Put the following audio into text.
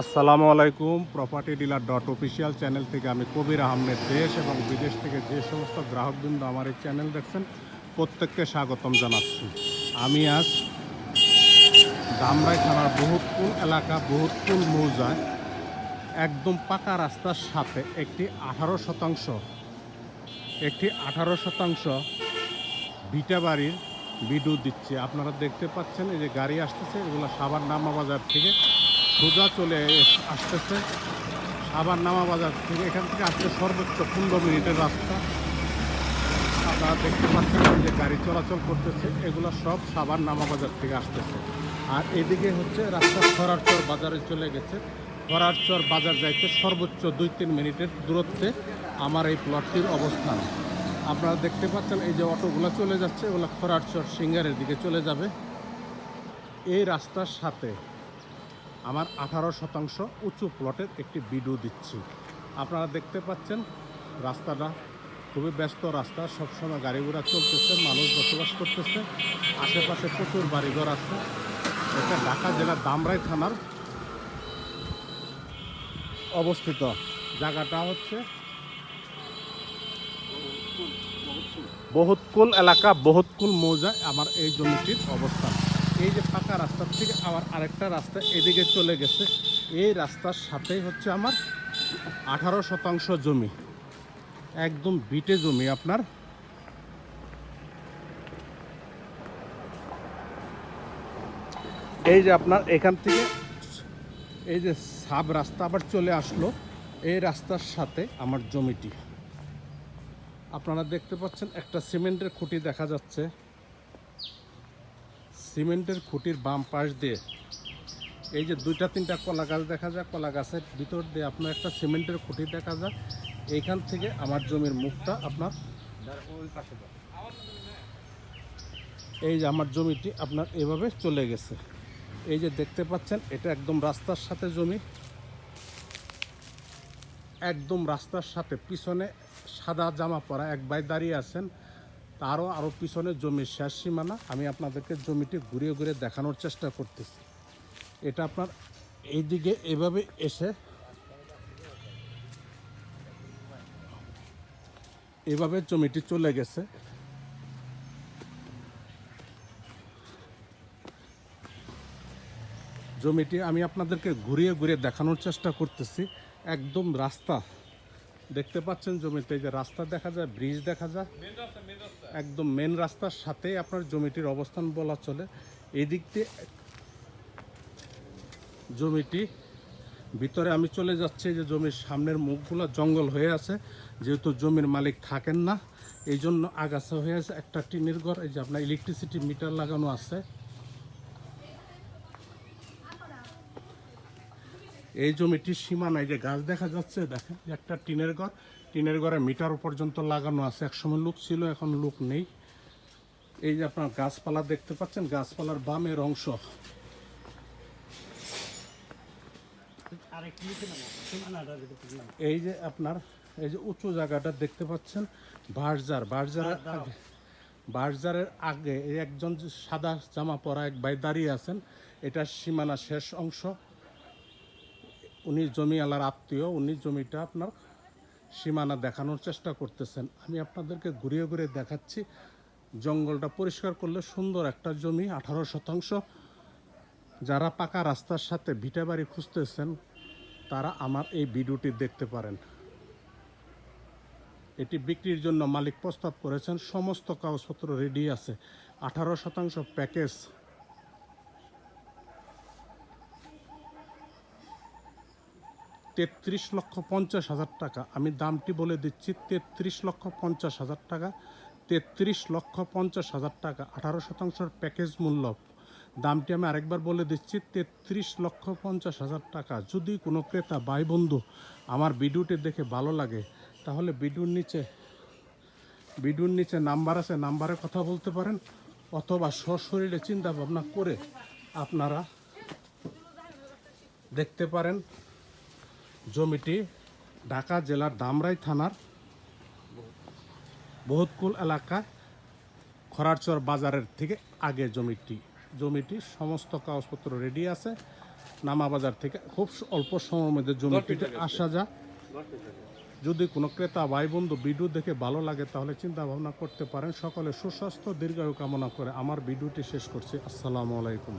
আসসালামু আলাইকুম। Property dealer dot official channel থেকে আমি কবির আহমেদ, দেশ এবং বিদেশ থেকে যে সমস্ত গ্রাহকবৃন্দ আমার এই চ্যানেল দেখছেন, প্রত্যেককে স্বাগতম জানাচ্ছি। আমি আজ দামরাই থানার বহুতকুল এলাকা বহুতকুল মৌজায়, একদম পাকা রাস্তার সাথে একটি আঠারো শতাংশ, একটি আঠারো শতাংশ ভিটা বাড়ির বিদ্যুৎ দিচ্ছে। আপনারা দেখতে পাচ্ছেন এই যে গাড়ি আসতেছে, এগুলো সাবার নামা বাজার থেকে সোজা চলে আসতেছে। সাবার নামা বাজার থেকে এখান থেকে আসতে সর্বোচ্চ পনেরো মিনিটের রাস্তা। আপনারা দেখতে পাচ্ছেন যে গাড়ি চলাচল করতেছে, এগুলো সব সাবার নামা বাজার থেকে আসতেছে। আর এদিকে হচ্ছে রাস্তা খরারচর বাজারে চলে গেছে। খরারচর বাজার যাইতে সর্বোচ্চ দুই তিন মিনিটের দূরত্বে আমার এই প্লটটির অবস্থান। আপনারা দেখতে পাচ্ছেন এই যে অটোগুলো চলে যাচ্ছে, এগুলো খরারচর সিঙ্গারের দিকে চলে যাবে। এই রাস্তার সাথে আমার আঠারো শতাংশ উঁচু প্লটের একটি বিডু দিচ্ছি। আপনারা দেখতে পাচ্ছেন, রাস্তাটা খুবই ব্যস্ত রাস্তা, সবসময় গাড়ি ঘোড়া চলতেছে, মানুষ বসবাস করতেছে, আশেপাশে প্রচুর বাড়িঘর আছে। এটা ঢাকা জেলার দামরাই থানার অবস্থিত। জায়গাটা হচ্ছে বহুতকুল এলাকা, বহুতকুল মৌজায় আমার এই জমিটির অবস্থান ফাঁকা রাস্তার থেকে আবার আরেকটা রাস্তা এদিকে চলে গেছে। এই রাস্তার সাথেই হচ্ছে আমার আঠারো শতাংশ জমি। একদম বিটে জমি আপনার। এই যে আপনার এখান থেকে এই যে সাব রাস্তা আবার চলে আসলো, এই রাস্তার সাথে আমার জমিটি। আপনারা দেখতে পাচ্ছেন একটা সিমেন্টের খুঁটি দেখা যাচ্ছে। সিমেন্টের খুঁটির বাম পাশ দিয়ে এই যে দুইটা তিনটা কলা গাছ দেখা যায়, কলা গাছের ভিতর দিয়ে আপনার একটা সিমেন্টের খুঁটি দেখা যায়। এইখান থেকে আমার জমির মুখটা আপনার এই যে আমার জমিটি আপনার এভাবে চলে গেছে। এই যে দেখতে পাচ্ছেন, এটা একদম রাস্তার সাথে জমি। একদম রাস্তার সাথে, পিছনে সাদা জামা পরা এক ভাই দাঁড়িয়ে আছেন। তারও আরও পিছনে জমির শেষ সীমানা। আমি আপনাদেরকে জমিটি ঘুরিয়ে ঘুরিয়ে দেখানোর চেষ্টা করতেছি। এটা আপনার এইদিকে এভাবে এসে এভাবে জমিটি চলে গেছে। জমিটি আমি আপনাদেরকে ঘুরিয়ে ঘুরিয়ে দেখানোর চেষ্টা করতেছি। একদম রাস্তা দেখতে পাচ্ছেন জমিতে যে রাস্তা দেখা যায়, ব্রিজ দেখা যায়। একদম মেন রাস্তার সাথে আপনার জমিটির অবস্থান বলা চলে। এই দিক দিয়ে জমিটি, ভিতরে আমি চলে যাচ্ছি যে জমির সামনের মুখগুলো জঙ্গল হয়ে আছে। যেহেতু জমির মালিক থাকেন না এই জন্য আগাছা হয়ে আছে। একটা টিনের ঘর, এই যে আপনার ইলেকট্রিসিটি মিটার লাগানো আছে। এই জমিটির সীমানায় যে গাছ দেখা যাচ্ছে দেখেন একটা টিনের ঘর। টিনের ঘরে মিটার পর্যন্ত লাগানো আছে। একসময় লোক ছিল এখন লোক নেই। এই যে আপনার গাছপালা দেখতে পাচ্ছেন গাছপালার বামের অংশ। এই যে আপনার এই যে উঁচু জায়গাটা দেখতে পাচ্ছেন বাঁশজার বাঁশজারের আগে বাঁশজারের আগে একজন সাদা জামা পরা এক ভাই দাঁড়িয়ে আছেন। এটা সীমানা শেষ অংশ। উনি জমি আলার আত্মীয়, উনি জমিটা আপনার সীমানা দেখানোর চেষ্টা করতেছেন। আমি আপনাদেরকে ঘুরিয়ে ঘুরিয়ে দেখাচ্ছি। জঙ্গলটা পরিষ্কার করলে সুন্দর একটা জমি, আঠারো শতাংশ। যারা পাকা রাস্তার সাথে ভিটা বাড়ি খুঁজতেছেন, তারা আমার এই ভিডিওটি দেখতে পারেন। এটি বিক্রির জন্য মালিক প্রস্তাব করেছেন। সমস্ত কাগজপত্র রেডি আছে। আঠারো শতাংশ প্যাকেজ তেত্রিশ লক্ষ পঞ্চাশ হাজার টাকা। আমি দামটি বলে দিচ্ছি, তেত্রিশ লক্ষ পঞ্চাশ হাজার টাকা। তেত্রিশ লক্ষ পঞ্চাশ হাজার টাকা, আঠারো শতাংশের প্যাকেজ মূল্য। দামটি আমি আরেকবার বলে দিচ্ছি, তেত্রিশ লক্ষ পঞ্চাশ হাজার টাকা। যদি কোনো ক্রেতা, ভাই, বন্ধু আমার ভিডিওটি দেখে ভালো লাগে, তাহলে ভিডিওর নিচে ভিডিওর নিচে নাম্বার আছে, নাম্বারে কথা বলতে পারেন, অথবা সশরীরে চিন্তা ভাবনা করে আপনারা দেখতে পারেন। জমিটি ঢাকা জেলার দামরাই থানার বহুতকুল এলাকায় খরারচর বাজারের থেকে আগে জমিটি। জমিটি সমস্ত কাগজপত্র রেডি আছে। নামা বাজার থেকে খুব অল্প সময়ের মধ্যে জমিটিতে আসা যায় যদি কোনো ক্রেতা ভাই বন্ধু ভিডিও দেখে ভালো লাগে তাহলে চিন্তা ভাবনা করতে পারেন। সকলে সুস্বাস্থ্য দীর্ঘায়ু কামনা করে আমার ভিডিওটি শেষ করছি। আসসালামু আলাইকুম।